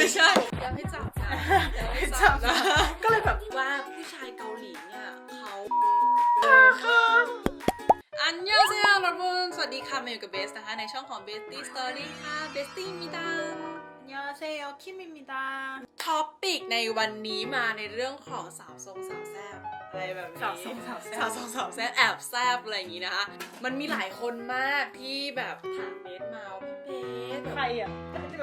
ไม่ใช่ยังไม่จับนะยังไม่จับนะก็เลยแบบว่าผู้ชายเกาหลีเนี่ยเขาอันยองเซลทุกคนสวัสดีค่ะมาอยู่กับเบสนะคะ ในช่องของ Bestie Story ค่ะ Bestie มิดา ยาเซลคิมิมิดาท็อปิกในวันนี้มาในเรื่องของสาวทรงสาวแซบอะไรแบบนี้สาวทรงสาวแซ่บสาวทรงสาวแซบแอบแซบอะไรอย่างนี้นะคะ มันมีหลายคนมากที่แบบถามเบสมาว่าพี่เบสใครอะ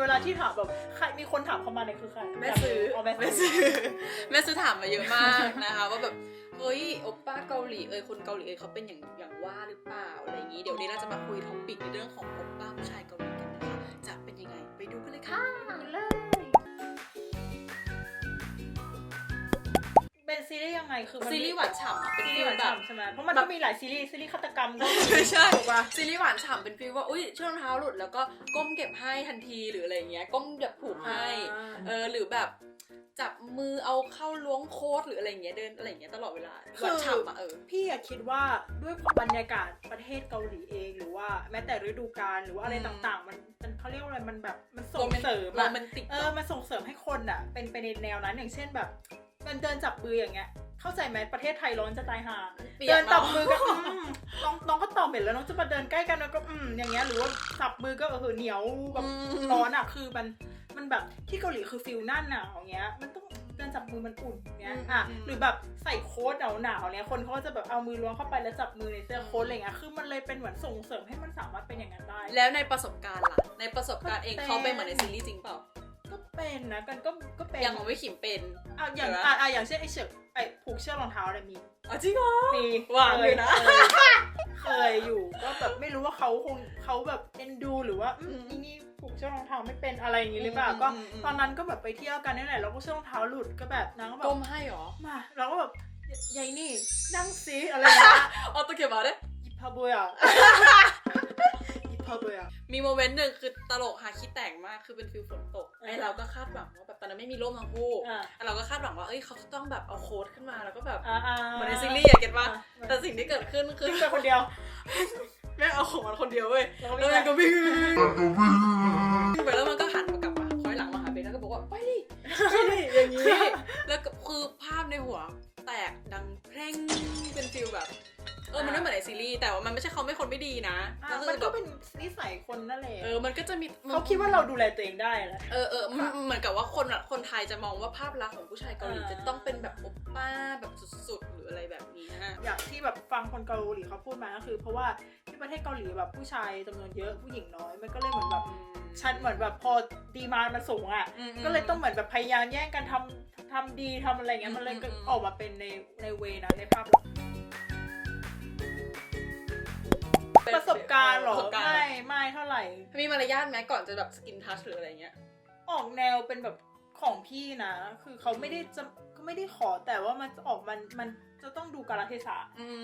เวลาที่ถามแบบใครมีคนถามเข้ามาเนี่ยคือใครแม่ซื้ออแม่แม่ซื้ซื้ออแม่ซื้อถามมาเยอะมากนะคะว่าแบบเฮ้ยโอปป้าเกาหลีเอยคนเกาหลีเอยเขาเป็นอย่างอย่างว่าหรือเปล่าอะไรอย่างนี้เดี๋ยววนนี้เราจะมาคุยท็อปิกในเรื่องของโอปป้าผู้ชายเกาหลี ไงไปดูกันเลยค่ะเลย เป็นซีรีส์ยังไงคือมันซีรีส์หวานฉ่ำอะเป็นซีรีฟีส์หลวานแบบ ฉ่ำใช่ไหมเพราะมันก็มีหลายซีรีส์ซีรีส์ฆาตกรรมก็ไม่ใช่ถูกปะ ซีรีส์หวานฉ่ำเป็นฟีลว่าอุ้ยเชือกรองเท้าหลุดแล้วก็ก้มเก็บให้ทันทีหรืออะไรอย่างเงี้ยก้มแบบผูกให้ เออหรือแบบ จับมือเอาเข้าล้วงโค้ดหรืออะไรอย่างเงี้ยเดินอะไรอย่างเงี้ยตลอดเวลาหวานฉ่ำอะเออ พี่อะคิดว่าด้วยบรรยากาศประเทศเกาหลีเองหรือว่าแม้แต่ฤดูกาลหรือว่าอะไรอืมต่างๆ มันมันเขาเรียกว่าอะไรมันแบบมันโรส่งแมนเสริมโรอะแมนติกเออมันส่งเสริมให้คนอะเป็นไปในแนวนั้นอย่างเช่นแบบมันเดินจับมืออย่างเงี้ย เข้าใจไหมประเทศไทยร้อนจะตายห่าเปียเดิกนจับเนาะมือก็อืมน้องน้องก็ตอบเห็นแล้วน้องจะมาเดินใกล้กันแล้วก็อืมอย่างเงี้ยหรือว่าจับมือก็เออเหนียวแบบอืมร้อนอะคือมันมันแบบที่เกาหลีคือฟิลหน้าหนาวอย่างเงี้ย มันต้องเดินจับมือมันอุ่นอย่างเงี้ยอะหรือแบบใส่โค้ทหนาวหนาวๆเนี้ยคนเขาก็จะแบบเอามือล้วงเข้าไปแล้วจับมือในเสื้อโค้ทอะไรเงี้ยคือมันเลยเป็นเหมือนส่งเสริมให้มันสามารถเป็นอย่างนั้นได้ แล้วในประสบการณ์ล่ะในประสบการณ์เองก็เป็นเขาเป็นเหมือนในซีรีส์จริงเปล่าก็เป็นนะกันก็ก็เป็นอย่างของวิขิมเป็นอะอย่างเหรออะอะอย่างเช่นไอ้เชือก ไอ้ผูกเชือกรองเท้าอะไรมีอ๋อจริงเหรอมีหวานอยู่นะเคยเคยอยู่ก็แบบไม่รู้ว่าเขาคงเขาแบบเอ็นดูหรือว่าอืมอืมอีนี่ผูกเชือกรองเท้าไม่เป็นอะไรอย่างงี้หรือเปล่าอืมก็อืมอืม ตอนนั้นก็แบบไปเที่ยวกันนี่แหละแล้วก็เชือกรองเท้าหลุดก็แบบนางก็แบก้บมให้เหรอมาเราก็แบบยายนี่นั่งซิอะไรอย่างเงี้ยเอาตะเกียบมาเด้ ยิบพาบุยอะยิบพาบุยอะมีโมเมนต์หนึ่งคือตลกหาคิดแต่งมากคือเป็นฟิลฝนตกอ่า ไอเราก็คาดหวังว่าแบบตอนนั้นไม่มีร่มทั้งคู่อ่าแต่เราก็คาดหวังว่าเอ้ยเขาจะต้องแบบเอาโค้ดขึ้นมาแล้วก็แบบอ่าอ่าเหมือนในซีรีส์อะเก็ตปะอ่าแต่สิ่งที่เกิดขึ้นคือขึ้นไปคนเดียวแม่งเอาของมันคนเดียวเว้ยแล้วก็แล้ววิ่งมันไปก็วิ่งไปแล้วมันก็หันมากลับมาคอยหลังมาหาเบนแล้วก็บอกว่าไปดิไปดิอย่างนี้แล้วก็คือภาพในหัวแตกดังเพลงเป็นฟิลแบบ เออมันไม่เหมือนในซีรีส์แต่ว่ามันไม่ใช่เขาไม่คนไม่ดีนะอะก็คืมันอแบก็บเป็นนิสัยคนนั่นแหละเออมันก็จะมีเขาคิดว่าเราดูแลตัวเองได้แหละ เออเออมันเหมือนกับว่าคนอะคนไทยจะมองว่าภาพลักษณ์ของผู้ชายเกาหลีอ่า จะต้องเป็นแบบโอปป้าแบบสุดๆ หรืออะไรแบบนี้นะอย่างที่แบบฟังคนเกาหลีเขาพูดมาก็คือ เพราะว่าที่ประเทศเกาหลีแบบผู้ชายจำนวนเยอะผู้หญิงน้อยมันก็เลยเหมือนแบบชันเหมือนแบบพอดีมานมันสูงอะ อืม ก็เลยต้องเหมือนแบบพยายามแย่งกันทำทำดีทำอะไรเงี้ยมันเลยก็อืมอืม ออกมาเป็นในในเวนะในภาพลักษณ์ ประสบการณ์เหรอประสบการณ์ ไม่ไม่เท่าไหร่ มีมารยาทไหมก่อนจะแบบสกินทัชหรืออะไรเงี้ย ออกแนวเป็นแบบของพี่นะ คือเขาไม่ได้จะก็ไม่ได้ขอแต่ว่ามันจะออกมันมันจะต้องดูกาลเทศะ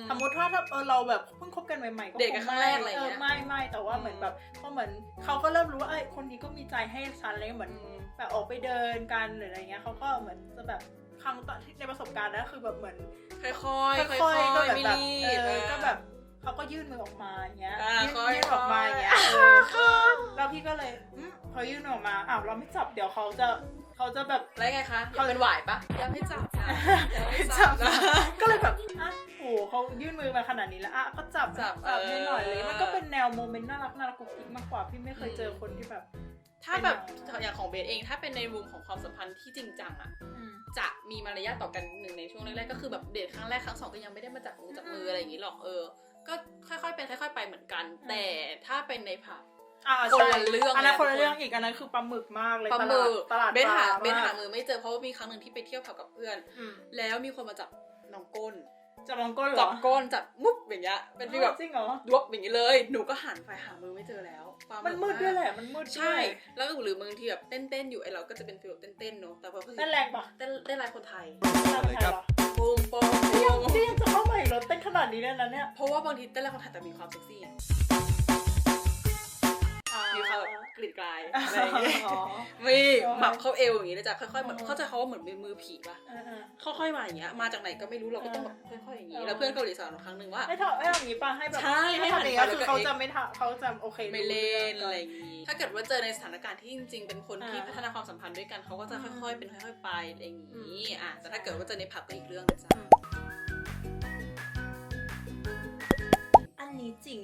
สมมติว่าถ้าเออเราแบบเพิ่งคบกันใหม่ๆก็เด็กกันคครั้งแรกอะไรเอเงี้อยไม่ไม่แต่ว่าเหมือนแบบพอเหมือนเขาก็เริ่มรู้ว่าเอ้ยคนนี้ก็มีใจให้ฉันอะไรเงี้ยเหมือน แบบออกไปเดินกันหรืออะไรเงี้ยเขาก็เหมือนจะแบบครั้งตอนที่ในประสบการณ์นะคือแบบเหมือนค่อยๆค่อยๆค่อยๆก็แบบไม่แบบรีเอบอเออก็แบบ เขาก็ยื่นมือออกมาอย่างเงี้ยอ่ายื่นค่อยๆยื่นออกมาอย่างเงี้ยเออแล้วพี่ก็เลยอืมพอยื่นออกมาอ้าวเราไม่จับเดี๋ยวเขาจะเขาจะแบบ แล้วไงคะเขาเป็นหวายปะยังไม่จับนะยังไม่จัจับบนะ ก็เลยแบบอะโอ้โหเขายื่นมือมาขนาดนี้แล้วอะก็จับจับจับให้หน่อยเลยเออมันก็เป็นแนวโมเมนต์น่ารักน่ารักกุ๊กกิ๊กมากกว่าพี่ไม่เคยเจอคนที่แบบ ถ้าแบบอย่างของเบสเอง ถ้าเป็นในมุมของความสัมพันธ์ที่จริงจังอะ จะมีมารยาทต่อกันหนึ่งในช่วงแรกๆก็คือแบบเดทครั้งแรกครั้งสองก็ยังไม่ได้มาจับมือจับมืออะไรอย่างนี้หรอกเออ ก็ค่อยๆเป็นค่อยๆไปเหมือนกัน แต่ถ้าเป็นในผับ อ่าคนใช่ละเรื่องอันนั้นเลย คนละเรื่องอีกอันนั้นคือปลาหมึกมากเลยปลาหมึกตลาดเบสหาปลเบสหากมือไม่เจอเพราะว่ามีครั้งหนึ่งที่ไปเที่ยวผับกับเพื่อนอืมแล้วมีคนมาจับน้องก้นจะมองก้นเหรจัอบก้นจับมุกอย่างเงี้ยเป็นฟีลแบบจริงเหรอ ดวบอย่างนี้เลย หนูก็หันไปหามือไม่เจอแล้วปลาหมันมืดด้วยแหละ มันมืดด้วยใช่ แล้วก็หรือบางทีแบบเต้นๆอยู่ไอเราก็จะเป็นฟีลแบบเต้นๆเนอะแต่พอเขานั่นแรงปะเต้นเต้นลายคนไทยน่าเป็นไทยเหรอปูม นขนาดนี้เนี่ยนะเนี่ยเพราะว่าบางทีเต้นลายคนไทยแต่มีความเซ็กซี่ไงมีความแบบกรีดกลายอะไรอย่างเงี้ยอ๋อมีอ๋อหมับเข้าเอวอย่างงี้นะจ๊ะค่อยๆเหมือนอ๋อเข้าใจเขาว่าเหมือนเป็นมือผีป่ะเออเออค่อยๆมาอย่างเงี้ยมาจากไหนก็ไม่รู้เราก็ต้องแบบค่อยๆอย่างงี้เออแล้วเพื่อนเกาหลีสอนเราครั้งหนึ่งว่า ให้ทำให้ทำอย่างนี้ป่ะให้แบบใช่ให้หันทำอย่างไปนี้แล้วคือก็เขาเอ็กซ์จะไม่ทำเขาจะโอเคไม่เล่นรู้อะไรเงอย่างงี้ถ้าเกิดว่าเจอในสถานการณ์ที่จริงๆ เป็นคนที่อ่าพัฒนาความสัมพันธ์ด้วยกันเขาก็จะค่อยๆ เป็นค่อยๆไปอะไรอย่างงี้อืมอะแต่ถ้าใช่เกิดว่าเจอในผับก็อีกเรื่องนะจ๊ะ นนี้จริง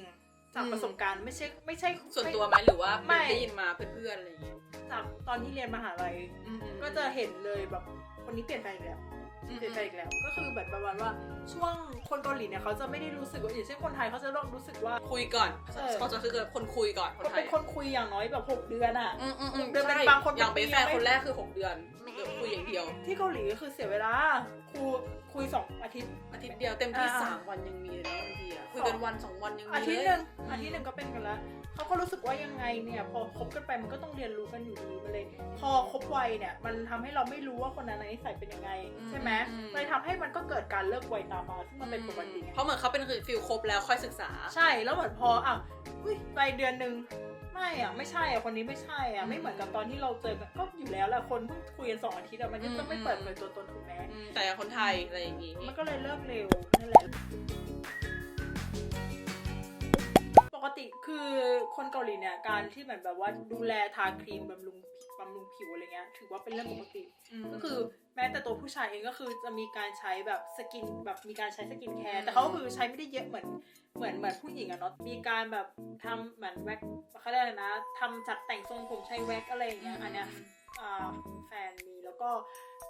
จากประสบการณ์ไม่ใช่ไม่ใช่ส่วนตัวไหมหรือว่าไม่ได้ยินมาเพื่อนๆอะไรอย่างเงี้ยจากตอนที่เรียนมหาลัยก็จะเห็นเลยแบบคนนี้เปลี่ยนไปอีกแล้วอืมเปลี่ยนไปอีกแล้ว ก็คือแบบประมาณว่าช่วงคนเกาหลีเนี่ยเขาจะไม่ได้รู้สึกว่าอย่างเช่นคนไทยเขาจะต้องรู้สึกว่าคุยก่อนเออเขาจะคือคนคุยก่อนคนก็ไทเป็ยนคนคุยอย่างน้อยแบบหกเดือนอะอืมอืมอืมเดือนเป็นใช่บางคนอย่างเป็เป็นนปีแฟนไม่คนแรกคือ 6 เดือนเดี๋ยวคุย อย่างเดียว ที่เกาหลีก็คือเสียเวลาคุยคุยสองอาทิตย์ อาทิตย์เดียวเต็มที่อ่า สามวันยังมีเลยนะบางทีอะคุยกันวันสองวันยังมีอาทิตย์เลหนึ่ยงอาทิตย์หนึ่งก็เป็นกันแล้วเขาก็รู้สึกว่ายังไงเนี่ยพอคบกันไปมันก็ต้องเรียนรู้กันอยู่ดีมันเลย พอคบไวเนี่ยมันทำให้เราไม่รู้ว่าคนนั้นนิสัยเป็นยังไงอืมใช่ไหมอืมเลยทำให้มันก็เกิดการเลิกไวตามมาซึ่งมันเป็นปกติเพราะเหมือนเขาเป็นคือฟิลครบแล้วค่อยศึกษา ใช่แล้วเหมือนพออะอุ้ยไปเดือนหนึ่ง ไม่อะไม่ใช่อะคนนี้ไม่ใช่อะอืมไม่เหมือนกับตอนที่เราเจอกันก็อยู่แล้วแหละคนเพิ่งคุยกันสองอาทิตย์อะมันยังต้องไม่อืมเปิดเผยตัวตนถูกไหมอืมแต่อย่างคนไทยอะไรอย่างงี้ มันก็เลยเลิกเร็วนั่นแหละปกติคือคนเกาหลีเนี่ยการที่เหมือนแบบว่าดูแลทาครีมบำรุง บำรุงผิวอะไรเงี้ย ถือว่าเป็นเรื่องปกติ ก็คือแม้แต่ตัวผู้ชายเองก็คือจะมีการใช้แบบสกินแบบมีการใช้สกินแคอืร์มแต่เขาก็คือใช้ไม่ได้เยอะเหมือนเหมือนเหมือนผู้หญิงอะเนาะมีการแบบทำเหมือนแว็กเขาเรียกอะไรนะทำจัดแต่งทรงผมใช้แว็กอะไรอย่างเงี้ยอันเนี้ยอ่า แฟนมีแล้วก็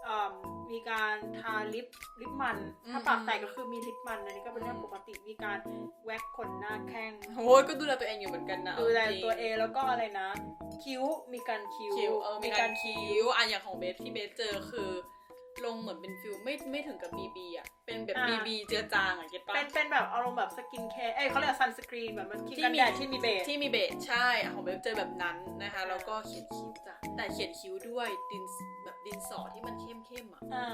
อ่ามีการทาลิปลิปมัน ถ้าปากแตกก็คือมีลิปมันอันนี้ก็เป็นเรื่องปกติมีการแว็กขนหน้าแข้งโอ้ยก็ดูแลตัวเองอยู่เหมือนกันนะดูแลาจริงตัวเองแล้วก็อะไรนะ คิ้วมีการคิ้วคิ้วเออมีการคิ้วอะอย่างของเบสที่เบสเจอคือ ลงเหมือนเป็นฟิลไม่ไม่ถึงกับบีบีอะ เป็นแบบอ่า บีบีเจือจางอะเก็ตปะเป็นเป็นแบบอารมณ์แบบสกินแคร์เอ้ยเขาเรียกซันสกรีนแบบมันครีมที่กันมีแดดที่มีเบส ที่มีเบสใช่อะของเบสเจอแบบนั้นนะคะแล้วก็เขียนคิ้วจ้ะแต่เขียนคิ้วด้วยดินแบบดินสอที่มันเข้มเข้มๆอะ อ่า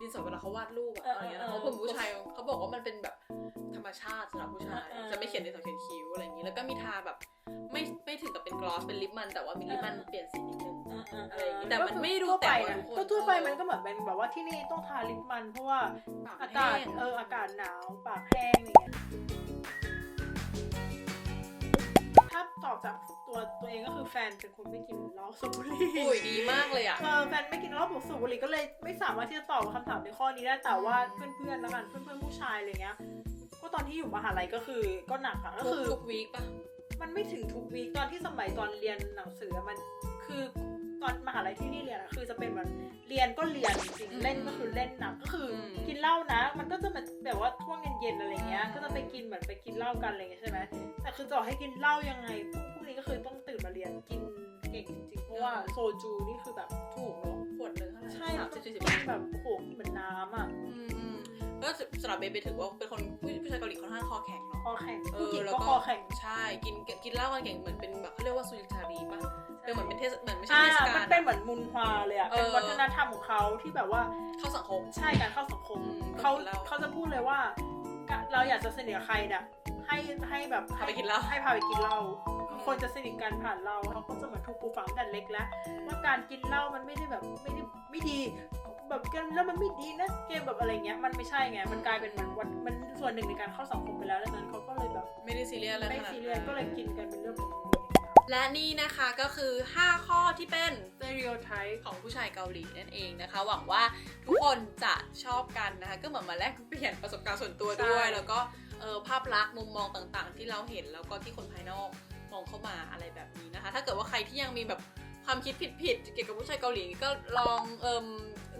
ดินสอเวลาเขาวาดรูปอะเอออะไรเงี้ยเออเขาเป็นผู้ชายเขาบอกว่ามันเป็นแบบธรรมชาติสำหรับผู้ชาย เออจะไม่เขียนดินสอเขียนคิ้วอะไรอย่างงี้ แล้วก็มีทาแบบ ไม่ไม่ถึงกับเป็นกลอสเป็นลิปมัน แต่ว่ามีลิปมันเปลี่ยนสีนิดนึงอ่าอ่าอะไรอย่างงี้แต่มันไม่รู้ทั่วไปแต่ว่านะทุกคนก็ทั่วไปมันก็เหมือนเป็นแบบว่าที่นี่ต้องทาลิปมันเพราะว่าปากอาแห้กาศงเอออากาศหนาวปากแห้งอะไรเงี้ยถ้าตอบจากตัวตัวเองก็คือแฟนเป็นคนไม่กินเหล้าสูบบุหรี่อุ้ยดีมากเลยอะเออแฟนไม่กินเหล้าสูบบุหรี่ก็เลยไม่สามารถที่จะตอบคำถามในข้อนี้ได้แต่ว่าเพื่อนๆแล้วกันเพื่อนๆผู้ชายอะไรเงี้ยก็ตอนที่อยู่มหาลัยก็คือก็หนักอะก็ทุกคือทุกวีคปะ มันไม่ถึงทุกวีคตอนที่สมัยตอนเรียนหนังสืออะมันคือตอนมหาลัยที่นี่เรียนอะคือจะเป็นแบบเรียนก็เรียนจริงเล่นก็คือเล่นหนักก็คืออกินเหล้านะ มันก็จะแบบแบบว่าช่วงเย็นๆอะไรเงี้ยก็จะไปกินเหมือนไปกินเหล้ากันอะไรเงี้ยใช่ไหมแต่คือจะบอกให้กินเหล้ายังไงพวกพวกนี้ก็คือต้องตื่นมาเรียนกินเก่งจริงๆเพราะว่าโซจูนี่คือแบบถูกเนาะขวดหนึงเท่าไหร่ใช่สาแล้มวสิบก็สี่สิบกินแบบโอ้โหเหมือนน้ำอะอืมอืม ก็สำหรับเบสเบสถือว่าเป็นคนผู้ผู้ชายเกาหลีค่อนข้างคอแข็งเนาะคอแข็งเอผู้อหญิงแล้วก็ก็คอแข็งใช่กินกินเหล้ากันเก่งเหมือนเป็นแบบเขาเรียกว่าซูริชารีป่ะเป็นเหมือนเป็นเทศเหมือนไม่ใช่อ่าเทศมักานลเป็นเหมือนมุนฮวาเลยอะเอเป็นอวัฒนธรรมของเขาที่แบบว่าเข้าสังคม ใช่การเข้าสังคมอืมเขากินเหล้าเขาจะพูดเลยว่ากะเราอยากจะสนิทกับใครเนี่ย ให้ให้แบบพาไปกินเหล้า ให้พาไปกินเหล้าคนจะสนิทกันผ่านเราเขาก็จะเหมือนถูกปลูกฝังตั้งแต่เล็กแล้วว่าการกินเหล้ามันไม่ได้แบบไม่ได้ไม่ดีแบบกินแล้วมันไม่ดีนะเกมแบบอะไรเงี้ยมันไม่ใช่ไงมันกลายเป็นเหมือนวันมันส่วนหนึ่งในการเข้าสังคมไปแล้วดังนั้นเขาก็เลยแบบไม่ได้ซีเรียสอะไรไม่ขนาดซีเรียสนั้นก็เลยกินกันเป็นเรื่องปกติและนี่นะคะก็คือ 5 ข้อที่เป็นสเตอริโอไทป์ของผู้ชายเกาหลีนั่นเองนะคะ หวังว่าทุกคนจะชอบกันนะคะ ก็เหมือนมาแลกเปลี่ยนประสบการณ์ส่วนตัวด้วย แล้วก็ เออภาพลักษณ์มุมมองต่างๆ ที่เราเห็นแล้วก็ที่คนภายนอกมองเข้ามาอะไรแบบนี้นะคะ ถ้าเกิดว่าใครที่ยังมีแบบความคิดผิดๆเกี่ยวกับผู้ชายเกาหลีก็ลองเอิม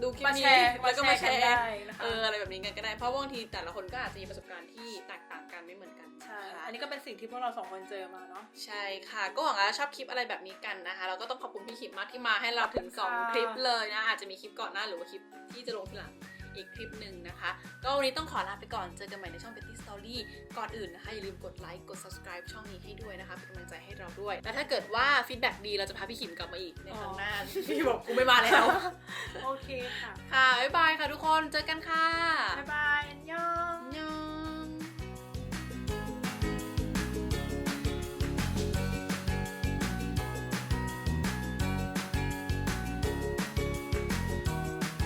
ดูคลิปมานี้แชร์แล้วก็มาแชกันร์ได้นะคะ เอออะไรแบบนี้กันก็ได้เพราะบางทีแต่ละคนก็อาจจะมีประสบการณ์ที่แตกต่างกันไม่เหมือนกันใช่ นะคะ อันนี้ก็เป็นสิ่งที่พวกเราสองคนเจอมาเนาะ ใช่ค่ะ ก็หวังว่าชอบคลิปอะไรแบบนี้กันนะคะแล้วก็ต้องขอบคุณพี่คิมมากที่มาให้เราถึง ขอบคุณ2ค่ะคลิปเลยนะ อาจจะมีคลิปก่อนหน้าหรือว่าคลิปที่จะลงทีหลัง อีกคลิปหนึ่งนะคะ ก็วันนี้ต้องขอลาไปก่อนเจอกันใหม่ในช่อง Betty Story ก่อนอื่นนะคะ อย่าลืมกดไลค์กด subscribe ช่องนี้ให้ด้วยนะคะเป็นกำลังใจให้เราด้วย และถ้าเกิดว่าฟีดแบ็กดีเราจะพาพี่ขิมกลับมาอีกในครั้งหน้าที่บอกกูไม่มาแล้ว โอเคค่ะ ค่ะบ๊ายบายค่ะทุกคนเจอกันค่ะ